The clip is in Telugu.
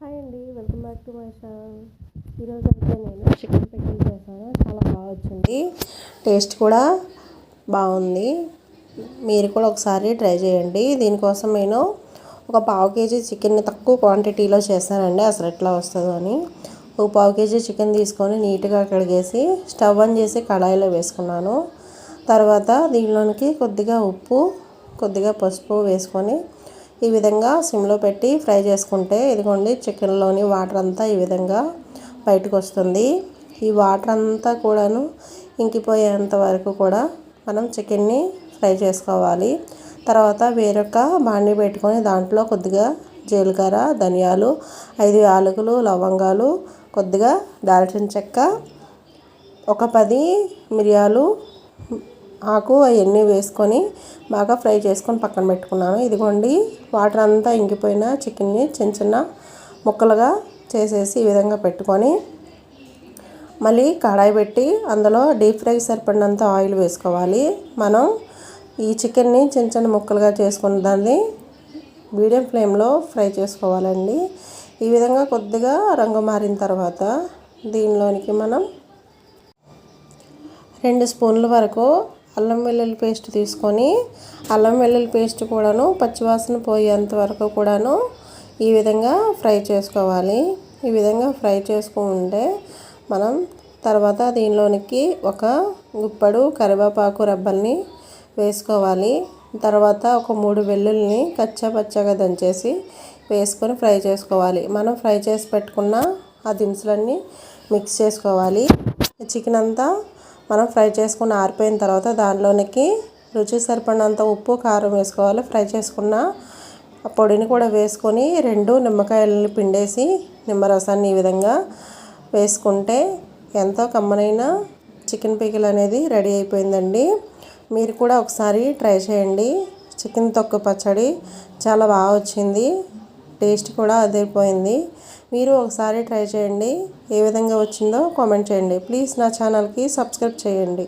హాయ్ అండి welcome back to my channel ఈరోజు అయితే నేను చికెన్ పికిల్ చేశాను. చాలా బాగా వచ్చింది. టేస్ట్ కూడా బాగుంది. మీరు కూడా ఒకసారి ట్రై చేయండి. దీనికోసం నేను ఒక పావు కేజీ చికెన్ని తక్కువ క్వాంటిటీలో చేశానండి. అసలు ఎట్లా వస్తుందో అని. ఒక పావు కేజీ చికెన్ తీసుకొని నీట్గా కడిగేసి స్టవ్ ఆన్ చేసి కడాయిలో వేసుకున్నాను. తర్వాత దీనిలోనికి కొద్దిగా ఉప్పు కొద్దిగా పసుపు వేసుకొని ఈ విధంగా సిమ్లో పెట్టి ఫ్రై చేసుకుంటే ఇదిగోండి చికెన్లోని వాటర్ అంతా ఈ విధంగా బయటకు వస్తుంది ఈ వాటర్ అంతా కూడాను ఇంకిపోయేంత వరకు కూడా మనం చికెన్ని ఫ్రై చేసుకోవాలి. తర్వాత వేరొక బాండి పెట్టుకొని దాంట్లో కొద్దిగా జీలకర్ర ధనియాలు ఐదు యాలకులు లవంగాలు కొద్దిగా దాల్చిన చెక్క ఒక పది మిరియాలు ఆకు అవన్నీ వేసుకొని బాగా ఫ్రై చేసుకొని పక్కన పెట్టుకున్నాను. ఇదిగోండి వాటర్ అంతా ఇంకిపోయిన చికెన్ని చిన్న చిన్న ముక్కలుగా చేసేసి ఈ విధంగా పెట్టుకొని మళ్ళీ కడాయి పెట్టి అందులో డీప్ ఫ్రై సరిపడినంత ఆయిల్ వేసుకోవాలి. మనం ఈ చికెన్ని చిన్న చిన్న ముక్కలుగా చేసుకున్న దాన్ని మీడియం ఫ్లేమ్లో ఫ్రై చేసుకోవాలండి. ఈ విధంగా కొద్దిగా రంగు మారిన తర్వాత దీనిలోనికి మనం రెండు స్పూన్ల వరకు అల్లం వెల్లుల్లి పేస్ట్ తీసుకొని అల్లం వెల్లుల్లి పేస్ట్ కూడాను పచ్చివాసన పోయేంత వరకు కూడాను ఈ విధంగా ఫ్రై చేసుకోవాలి. ఈ విధంగా ఫ్రై చేసుకుంటే మనం తర్వాత దీనిలోనికి ఒక గుప్పడు కరివేపాకు రబ్బల్ని వేసుకోవాలి. తర్వాత ఒక మూడు వెల్లుల్ని కచ్చా పచ్చగా దంచేసి వేసుకొని ఫ్రై చేసుకోవాలి. మనం ఫ్రై చేసి పెట్టుకున్న ఆ దినుసులన్నీ మిక్స్ చేసుకోవాలి. చికెన్ అంతా మనం ఫ్రై చేసుకుని ఆరిపోయిన తర్వాత దానిలోనికి రుచి సరిపడినంత ఉప్పు కారం వేసుకోవాలి. ఫ్రై చేసుకున్న పొడిని కూడా వేసుకొని రెండు నిమ్మకాయలని పిండేసి నిమ్మరసాన్ని ఈ విధంగా వేసుకుంటే ఎంతో కమ్మనైన చికెన్ పికిల్ అనేది రెడీ అయిపోయిందండి. మీరు కూడా ఒకసారి ట్రై చేయండి. చికెన్ తొక్కు పచ్చడి చాలా బాగా వచ్చింది. టేస్ట్ కూడా అదిరిపోయింది. మీరు ఒకసారి ట్రై చేయండి. ఏ విధంగా వచ్చిందో కామెంట్ చేయండి. ప్లీజ్ నా ఛానల్కి సబ్స్క్రైబ్ చేయండి.